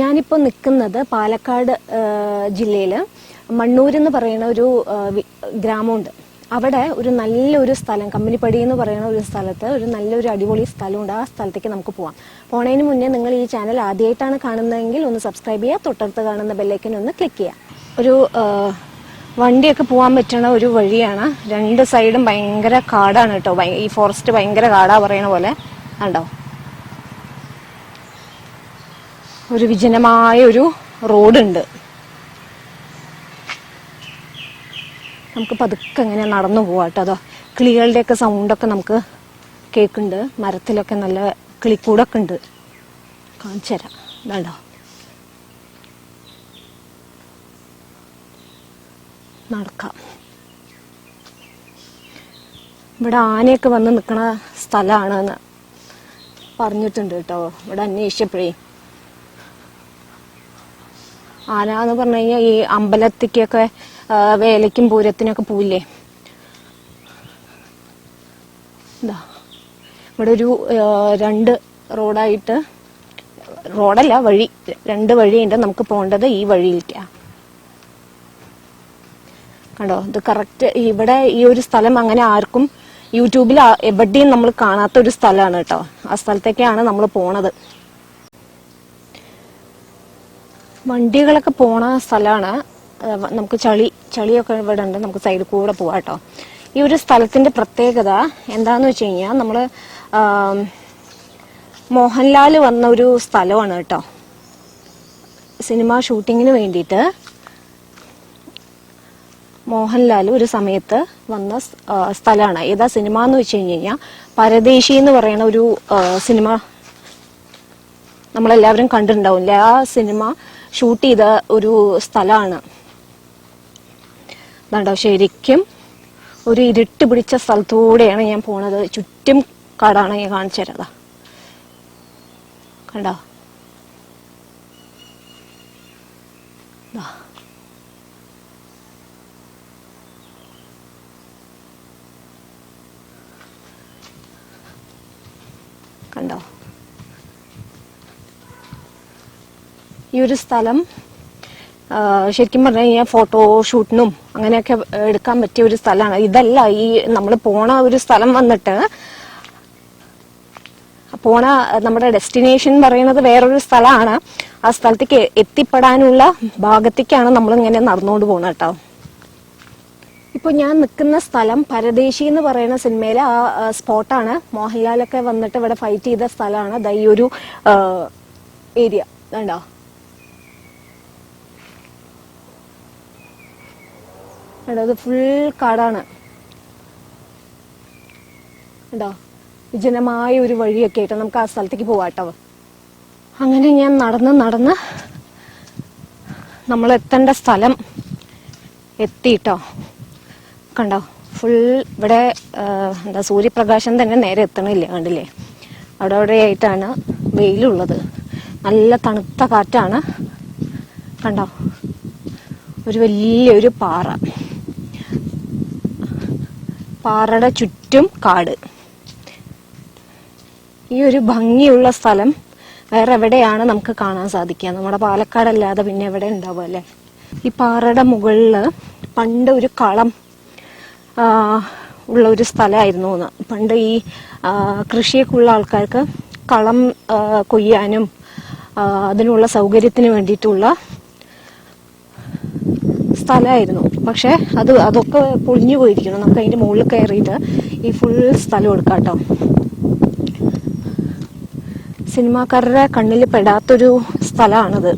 ഞാനിപ്പോൾ നിൽക്കുന്നത് പാലക്കാട് ജില്ലയിൽ മണ്ണൂർ എന്ന് പറയുന്ന ഒരു ഗ്രാമമുണ്ട്. അവിടെ ഒരു നല്ലൊരു സ്ഥലം കമ്പനിപ്പടി എന്ന് പറയുന്ന ഒരു സ്ഥലത്ത് ഒരു നല്ലൊരു അടിപൊളി സ്ഥലമുണ്ട്. ആ സ്ഥലത്തേക്ക് നമുക്ക് പോവാം. പോണതിന് മുന്നേ നിങ്ങൾ ഈ ചാനൽ ആദ്യമായിട്ടാണ് കാണുന്നതെങ്കിൽ ഒന്ന് സബ്സ്ക്രൈബ് ചെയ്യുക തൊട്ടടുത്ത് കാണുന്ന ബെല്ലൈക്കൻ ഒന്ന് ക്ലിക്ക് ചെയ്യുക. ഒരു വണ്ടിയൊക്കെ പോകാൻ പറ്റണ ഒരു വഴിയാണ്. രണ്ട് സൈഡും ഭയങ്കര കാടാണ് കേട്ടോ. ഈ ഫോറസ്റ്റ് ഭയങ്കര കാടാ പറയണ പോലെ. കണ്ടോ? ഒരു വിജനമായ ഒരു റോഡുണ്ട്. നമുക്ക് പതുക്കെ ഇങ്ങനെ നടന്നു പോവാം കേട്ടോ. അതോ കിളികളുടെയൊക്കെ സൗണ്ടൊക്കെ നമുക്ക് കേൾക്കുന്നുണ്ട്. മരത്തിലൊക്കെ നല്ല കിളിക്കൂടൊക്കെ ഉണ്ട്. കാണിച്ചു തരാം. വേണ്ടോ നടക്കാം. ഇവിടെ ആനയൊക്കെ വന്ന് നിൽക്കുന്ന സ്ഥലമാണെന്ന് പറഞ്ഞിട്ടുണ്ട് കേട്ടോ. ഇവിടെ അന്വേഷിച്ചപ്പോഴേ. ആന എന്ന് പറഞ്ഞു കഴിഞ്ഞാൽ ഈ അമ്പലത്തിക്കൊക്കെ വേലയ്ക്കും പൂരത്തിനൊക്കെ പോവില്ലേ? ഇതാ ഇവിടെ ഒരു രണ്ട് റോഡായിട്ട് റോഡല്ല വഴി രണ്ട് വഴിയുണ്ട് നമുക്ക് പോകേണ്ടത് ഈ വഴിയിലേക്കാ. കണ്ടോ? ഇത് കറക്റ്റ് ഇവിടെ ഈ ഒരു സ്ഥലം അങ്ങനെ ആർക്കും യൂട്യൂബിൽ എവിടെയും നമ്മൾ കാണാത്ത ഒരു സ്ഥലമാണ് കേട്ടോ. ആ സ്ഥലത്തേക്കാണ് നമ്മൾ പോണത്. വണ്ടികളൊക്കെ പോണ സ്ഥലമാണ് നമുക്ക് ചളി ചളിയൊക്കെ ഇവിടെ ഉണ്ട് നമുക്ക് സൈഡിൽ കൂടെ പോവാം കേട്ടോ ഈ ഒരു സ്ഥലത്തിന്റെ പ്രത്യേകത എന്താന്ന് വെച്ച് കഴിഞ്ഞാൽ നമ്മൾ മോഹൻലാൽ വന്ന ഒരു സ്ഥലമാണ് കേട്ടോ സിനിമ ഷൂട്ടിങ്ങിന് വേണ്ടിയിട്ട് മോഹൻലാൽ ഒരു സമയത്ത് വന്ന സ്ഥലമാണ് ഏതാ സിനിമ എന്ന് വെച്ച് കഴിഞ്ഞ് കഴിഞ്ഞാൽ പരദേശി എന്ന് പറയുന്ന ഒരു സിനിമ നമ്മളെല്ലാവരും കണ്ടിട്ടുണ്ടാവില്ലേ ആ സിനിമ ഷൂട്ട് ചെയ്ത ഒരു സ്ഥലമാണ് എന്താണ്ടോ ശരിക്കും ഒരു ഇരുട്ട് പിടിച്ച സ്ഥലത്തൂടെയാണ് ഞാൻ പോണത്. ചുറ്റും കാടാണ് ഞാൻ കാണിച്ചു തരാതാ കണ്ടോ. കണ്ടോ? ഈ ഒരു സ്ഥലം ശരിക്കും പറഞ്ഞു കഴിഞ്ഞാൽ ഫോട്ടോ ഷൂട്ടിനും അങ്ങനെയൊക്കെ എടുക്കാൻ പറ്റിയ ഒരു സ്ഥലമാണ് ഇതല്ല ഈ നമ്മൾ പോണ ഒരു സ്ഥലം വന്നിട്ട് പോണ നമ്മുടെ ഡെസ്റ്റിനേഷൻ പറയുന്നത് വേറൊരു സ്ഥലമാണ്. ആ സ്ഥലത്തേക്ക് എത്തിപ്പെടാനുള്ള ഭാഗത്തേക്കാണ് നമ്മൾ ഇങ്ങനെ നടന്നുകൊണ്ട് പോകുന്നത് കേട്ടോ. ഇപ്പൊ ഞാൻ നിൽക്കുന്ന സ്ഥലം പരദേശി എന്ന് പറയുന്ന സിനിമയിലെ ആ സ്പോട്ടാണ്. മോഹൻലാലൊക്കെ വന്നിട്ട് ഇവിടെ ഫൈറ്റ് ചെയ്ത സ്ഥലമാണ് ദൈ ഒരു ഏരിയ കണ്ടോ? കണ്ടോ ഇത് ഫുൾ കാടാണ്. കണ്ടോ വിജനമായ ഒരു വഴിയൊക്കെ ആയിട്ട് നമുക്ക് ആ സ്ഥലത്തേക്ക് പോവാട്ടോ അങ്ങനെ ഞാൻ നടന്ന് നടന്ന് നമ്മൾ എത്തേണ്ട സ്ഥലം എത്തിയിട്ടോ കണ്ടോ ഫുൾ ഇവിടെ എന്താ സൂര്യപ്രകാശം തന്നെ നേരെ എത്തണില്ല കണ്ടില്ലേ? അവിടെ അവിടെ ആയിട്ടാണ് വെയിലുള്ളത്. നല്ല തണുത്ത കാറ്റാണ്. കണ്ടോ ഒരു വലിയൊരു പാറ. പാറയുടെ ചുറ്റും കാട്. ഈ ഒരു ഭംഗിയുള്ള സ്ഥലം വേറെ എവിടെയാണ് നമുക്ക് കാണാൻ സാധിക്കുക? നമ്മുടെ പാലക്കാടല്ലാതെ പിന്നെ എവിടെ ഉണ്ടാവുക അല്ലേ? ഈ പാറയുടെ മുകളിൽ പണ്ട് ഒരു കളം ഉള്ള ഒരു സ്ഥലമായിരുന്നു എന്ന്. പണ്ട് ഈ കൃഷിയൊക്കെ ഉള്ള ആൾക്കാർക്ക് കളം കൊയ്യാനും അതിനുള്ള സൗകര്യത്തിന് വേണ്ടിയിട്ടുള്ള സ്ഥലമായിരുന്നു. പക്ഷേ അത് അതൊക്കെ പൊളിഞ്ഞു പോയിരിക്കുന്നു. നമുക്ക് അതിന്റെ മുകളിൽ കയറിയിട്ട് ഈ ഫുൾ സ്ഥലം എടുക്കാം കേട്ടോ. സിനിമാക്കാരുടെ കണ്ണിൽ പെടാത്തൊരു സ്ഥലമാണത്.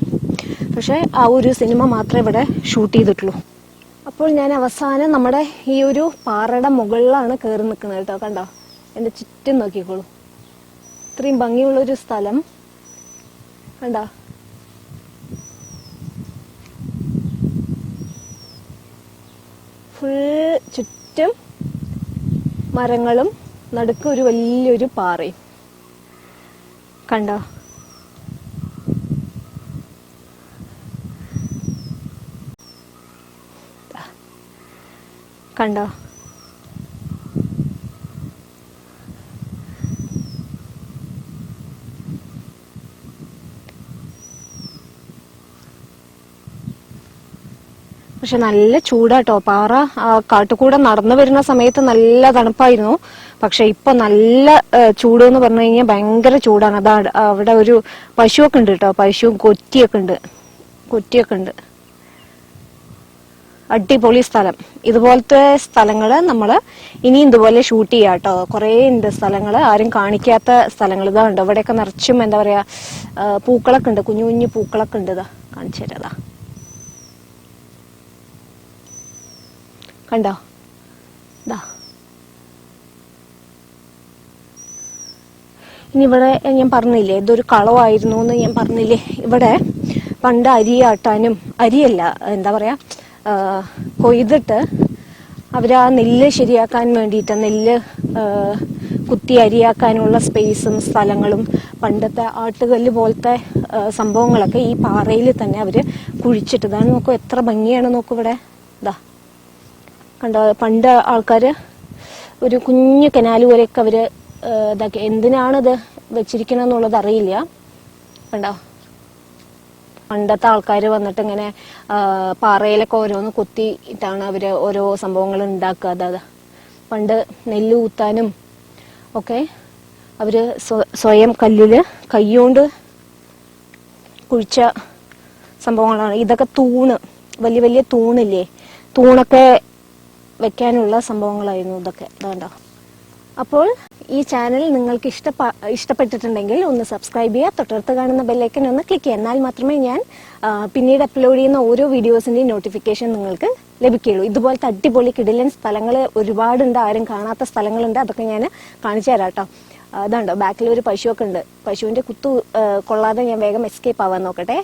പക്ഷേ ആ ഒരു സിനിമ മാത്രമേ ഇവിടെ ഷൂട്ട് ചെയ്തിട്ടുള്ളൂ. അപ്പോൾ ഞാൻ അവസാനം നമ്മുടെ ഈ ഒരു പാറയുടെ മുകളിലാണ് കയറി നിൽക്കുന്നത് കേട്ടോ. കണ്ടോ? എന്റെ ചുറ്റും നോക്കിക്കോളൂ. ഇത്രയും ഭംഗിയുള്ളൊരു സ്ഥലം. കണ്ടോ? ഫുൾ ചുറ്റും മരങ്ങളും നടുക്ക് ഒരു വലിയൊരു പാറയും. കണ്ടോ? കണ്ടോ? പക്ഷെ നല്ല ചൂടാട്ടോ. പാറ കാട്ടുകൂടെ നടന്നു വരുന്ന സമയത്ത് നല്ല തണുപ്പായിരുന്നു. പക്ഷെ ഇപ്പൊ നല്ല ചൂട് എന്ന് പറഞ്ഞു കഴിഞ്ഞാൽ ഭയങ്കര ചൂടാണ്. അതാ അവിടെ ഒരു പശുവൊക്കെ ഉണ്ട് കേട്ടോ പശുവും കൊറ്റിയൊക്കെ ഉണ്ട്. കൊറ്റിയൊക്കെ ഉണ്ട്. അടിപൊളി സ്ഥലം. ഇതുപോലത്തെ സ്ഥലങ്ങൾ നമ്മൾ ഇനിയും ഇതുപോലെ ഷൂട്ട് ചെയ്യാം കേട്ടോ കുറേ ഉണ്ട് സ്ഥലങ്ങൾ. ആരും കാണിക്കാത്ത സ്ഥലങ്ങൾ ഇതാ ഉണ്ട് ഇവിടെയൊക്കെ നിറച്ചും എന്താ പറയാ പൂക്കളൊക്കെ ഉണ്ട്. കുഞ്ഞു കുഞ്ഞു പൂക്കളൊക്കെ ഉണ്ട്. ഇതാ കാണിച്ചു തരാതാ കണ്ടോ? ഇനി ഇവിടെ ഞാൻ പറഞ്ഞില്ലേ ഇതൊരു കളവായിരുന്നു എന്ന് ഞാൻ പറഞ്ഞില്ലേ? ഇവിടെ പണ്ട് അരി ആട്ടാനും അരിയല്ല എന്താ പറയാ കൊയ്തിട്ട് അവർ ആ നെല്ല് ശരിയാക്കാൻ വേണ്ടിയിട്ട് നെല്ല് കുത്തി അരിയാക്കാനുള്ള സ്പേസും സ്ഥലങ്ങളും പണ്ടത്തെ ആട്ടുകല്ല് പോലത്തെ സംഭവങ്ങളൊക്കെ ഈ പാറയിൽ തന്നെ അവർ കുഴിച്ചിട്ട് ഇതാണ് നോക്കൂ എത്ര ഭംഗിയാണ് നോക്കൂ ഇവിടെ. ഇതാ കണ്ട പണ്ട് ആൾക്കാർ ഒരു കുഞ്ഞു കനാല് പോലെയൊക്കെ അവർ ആ, ഇതാക്കി. എന്തിനാണിത് വെച്ചിരിക്കണമെന്നുള്ളത് അറിയില്ല. കണ്ടോ? പണ്ടത്തെ ആൾക്കാർ വന്നിട്ട് ഇങ്ങനെ പാറയിലൊക്കെ ഓരോന്ന് കുത്തിയിട്ടാണ് അവർ ഓരോ സംഭവങ്ങൾ ഉണ്ടാക്കുക. അതായത് പണ്ട് നെല്ല് കുത്താനും ഒക്കെ അവർ സ്വയം കല്ലിൽ കൈകൊണ്ട് കുഴിച്ച സംഭവങ്ങളാണ്. ഇതൊക്കെ തൂണ് വലിയ വലിയ തൂണില്ലേ? തൂണൊക്കെ വെക്കാനുള്ള സംഭവങ്ങളായിരുന്നു ഇതൊക്കെ. ഇതാണ്ടോ അപ്പോൾ ഈ ചാനൽ നിങ്ങൾക്ക് ഇഷ്ട ഇഷ്ടപ്പെട്ടിട്ടുണ്ടെങ്കിൽ ഒന്ന് സബ്സ്ക്രൈബ് ചെയ്യുക തൊട്ടടുത്ത് കാണുന്ന ബെല്ലൈക്കൻ ഒന്ന് ക്ലിക്ക് ചെയ്യുക. എന്നാൽ മാത്രമേ ഞാൻ പിന്നീട് അപ്ലോഡ് ചെയ്യുന്ന ഓരോ വീഡിയോസിന്റെയും നോട്ടിഫിക്കേഷൻ നിങ്ങൾക്ക് ലഭിക്കുകയുള്ളൂ. ഇതുപോലത്തെ അടിപൊളി കിടിലൻ സ്ഥലങ്ങൾ ഒരുപാടുണ്ട്. ആരും കാണാത്ത സ്ഥലങ്ങളുണ്ട്. അതൊക്കെ ഞാൻ കാണിച്ചു തരാം കേട്ടോ. അതുണ്ടോ ബാക്കിൽ ഒരു പശുവൊക്കെ ഉണ്ട്. പശുവിന്റെ കുത്തു കൊള്ളാതെ ഞാൻ വേഗം എസ്കേപ്പ് ആവാൻ നോക്കട്ടെ.